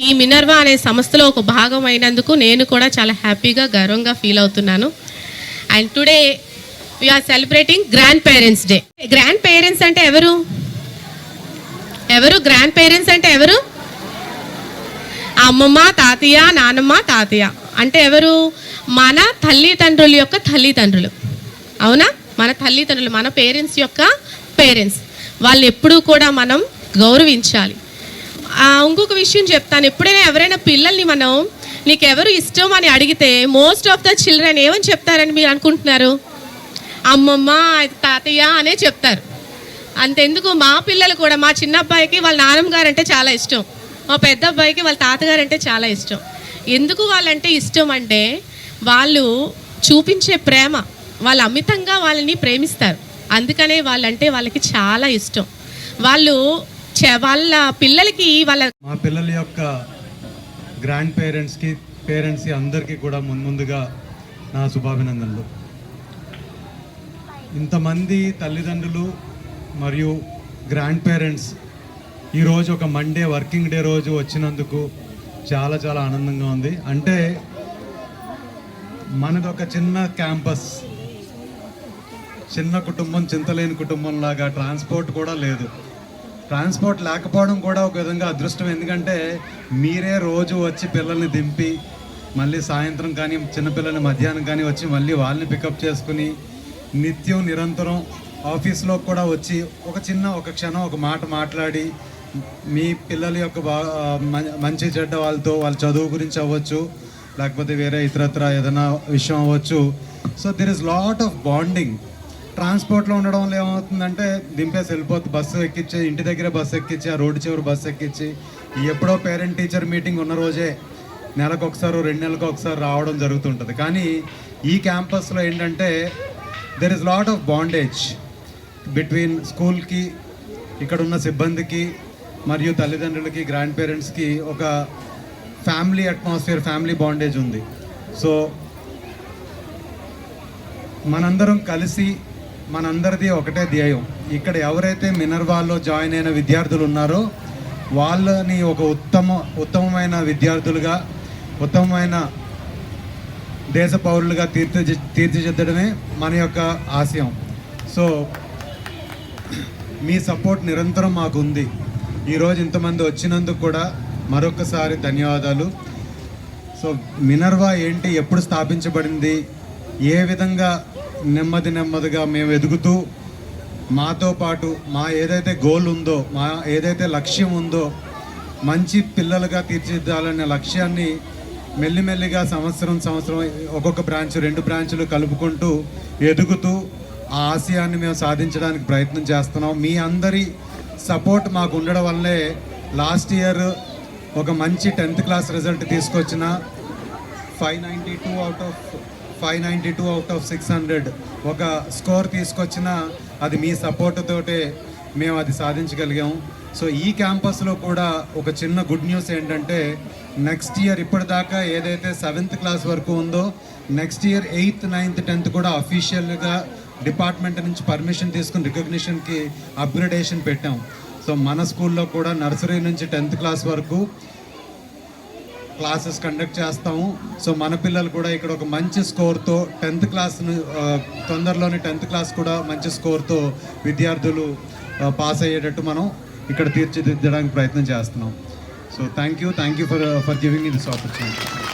ఈ మినర్వా అనే సంస్థలో ఒక భాగం అయినందుకు నేను కూడా చాలా హ్యాపీగా గర్వంగా ఫీల్ అవుతున్నాను. And today we are celebrating grandparents day. Grandparents అంటే ఎవరు? ఎవరు? గ్రాండ్ పేరెంట్స్ అంటే ఎవరు? అమ్మమ్మ తాతయ్య నానమ్మ తాతయ్య. అంటే ఎవరు? మన తల్లిదండ్రుల యొక్క తల్లిదండ్రులు. అవునా? మన తల్లిదండ్రులు మన పేరెంట్స్ యొక్క పేరెంట్స్. వాళ్ళని ఎప్పుడూ కూడా మనం గౌరవించాలి. ఇంకొక విషయం చెప్తాను. ఎప్పుడైనా ఎవరైనా పిల్లల్ని మనం నీకెవరు ఇష్టం అని అడిగితే మోస్ట్ ఆఫ్ ద చిల్డ్రన్ ఏమని చెప్తారని మీరు అనుకుంటున్నారు? అమ్మమ్మ తాతయ్య అనే చెప్తారు. అంతెందుకు? మా పిల్లలు కూడా మా చిన్న అబ్బాయికి వాళ్ళ నాన్నమ్మ గారు అంటే చాలా ఇష్టం. మా పెద్ద అబ్బాయికి వాళ్ళ తాతగారు అంటే చాలా ఇష్టం. ఎందుకు వాళ్ళంటే ఇష్టం అంటే వాళ్ళు చూపించే ప్రేమ వాళ్ళు అమితంగా వాళ్ళని ప్రేమిస్తారు. అందుకనే వాళ్ళంటే వాళ్ళకి చాలా ఇష్టం. వాళ్ళు వాళ్ళ పిల్లలకి వాళ్ళ మా పిల్లల యొక్క గ్రాండ్ పేరెంట్స్కి పేరెంట్స్కి అందరికీ కూడా ముందుగా నా శుభాభినందనలు. ఇంతమంది తల్లిదండ్రులు మరియు గ్రాండ్ పేరెంట్స్ ఈరోజు ఒక మండే వర్కింగ్ డే రోజు వచ్చినందుకు చాలా చాలా ఆనందంగా ఉంది. అంటే మనది ఒక చిన్న క్యాంపస్ చిన్న కుటుంబం చింతలేని కుటుంబం లాగా ట్రాన్స్పోర్ట్ కూడా లేదు. ట్రాన్స్పోర్ట్ లేకపోవడం కూడా ఒక విధంగా అదృష్టం. ఎందుకంటే మీరే రోజు వచ్చి పిల్లల్ని దింపి మళ్ళీ సాయంత్రం కానీ చిన్నపిల్లల్ని మధ్యాహ్నం కానీ వచ్చి మళ్ళీ వాళ్ళని పికప్ చేసుకుని నిత్యం నిరంతరం ఆఫీస్లో కూడా వచ్చి ఒక చిన్న ఒక క్షణం ఒక మాట మాట్లాడి మీ పిల్లల యొక్క బా మంచి చెడ్డ వాళ్ళతో వాళ్ళ చదువు గురించి అవ్వచ్చు లేకపోతే వేరే ఇతరత్ర ఏదైనా విషయం అవ్వచ్చు. So there is lot of bonding ట్రాన్స్పోర్ట్లో ఉండడం వల్ల ఏమవుతుందంటే దింపేసి వెళ్ళిపోతుంది బస్సు ఎక్కించి ఇంటి దగ్గర బస్సు ఎక్కించి ఆ రోడ్డు చివరి బస్సు ఎక్కించి ఎప్పుడో పేరెంట్ టీచర్ మీటింగ్ ఉన్న రోజే నెలకు ఒకసారి రెండు నెలలకు ఒకసారి రావడం జరుగుతుంటుంది. కానీ ఈ క్యాంపస్లో ఏంటంటే there is lot of bondage between స్కూల్కి ఇక్కడ ఉన్న సిబ్బందికి మరియు తల్లిదండ్రులకి గ్రాండ్ పేరెంట్స్కి ఒక ఫ్యామిలీ అట్మాస్ఫియర్ ఫ్యామిలీ బాండేజ్ ఉంది. సో మనందరం కలిసి మనందరిది ఒకటే ధ్యేయం. ఇక్కడ ఎవరైతే మినర్వాల్లో జాయిన్ అయిన విద్యార్థులు ఉన్నారో వాళ్ళని ఒక ఉత్తమ ఉత్తమమైన విద్యార్థులుగా ఉత్తమమైన దేశ పౌరులుగా తీర్చి తీర్చిదిద్దడమే మన యొక్క ఆశయం. సో మీ సపోర్ట్ నిరంతరం మాకు ఉంది ఈరోజు ఇంతమంది వచ్చినందుకు కూడా మరొకసారి ధన్యవాదాలు. సో మినర్వా ఏంటి ఎప్పుడు స్థాపించబడింది ఏ విధంగా నెమ్మది నెమ్మదిగా మేము ఎదుగుతూ మాతో పాటు మా ఏదైతే గోల్ ఉందో మా ఏదైతే లక్ష్యం ఉందో మంచి పిల్లలుగా తీర్చిదిద్దాలనే లక్ష్యాన్ని మెల్లిమెల్లిగా సంవత్సరం సంవత్సరం ఒక్కొక్క బ్రాంచ్ రెండు బ్రాంచులు కలుపుకుంటూ ఎదుగుతూ ఆ ఆశయాన్ని మేము సాధించడానికి ప్రయత్నం చేస్తున్నాం. మీ అందరి సపోర్ట్ మాకు ఉండడం వల్లే లాస్ట్ ఇయర్ ఒక మంచి టెన్త్ క్లాస్ రిజల్ట్ తీసుకొచ్చిన five ninety two out of five ninety two out of six hundred ఒక స్కోర్ తీసుకొచ్చిన అది మీ సపోర్ట్ తోటే మేము అది సాధించగలిగాము సో ఈ క్యాంపస్లో కూడా ఒక చిన్న గుడ్ న్యూస్ ఏంటంటే నెక్స్ట్ ఇయర్ ఇప్పటిదాకా ఏదైతే సెవెంత్ క్లాస్ వరకు ఉందో next year eighth ninth tenth కూడా అఫీషియల్గా డిపార్ట్మెంట్ నుంచి పర్మిషన్ తీసుకుని రికగ్నిషన్కి అప్గ్రేడేషన్ పెట్టాం. సో మన స్కూల్లో కూడా నర్సరీ నుంచి టెన్త్ క్లాస్ వరకు క్లాసెస్ కండక్ట్ చేస్తాము. సో మన పిల్లలు కూడా ఇక్కడ ఒక మంచి స్కోర్తో టెన్త్ క్లాస్ను తొందరలోనే టెన్త్ క్లాస్ కూడా మంచి స్కోర్తో విద్యార్థులు పాస్ అయ్యేటట్టు మనం ఇక్కడ తీర్చిదిద్దడానికి ప్రయత్నం చేస్తున్నాం. So thank you thank you for for giving this opportunity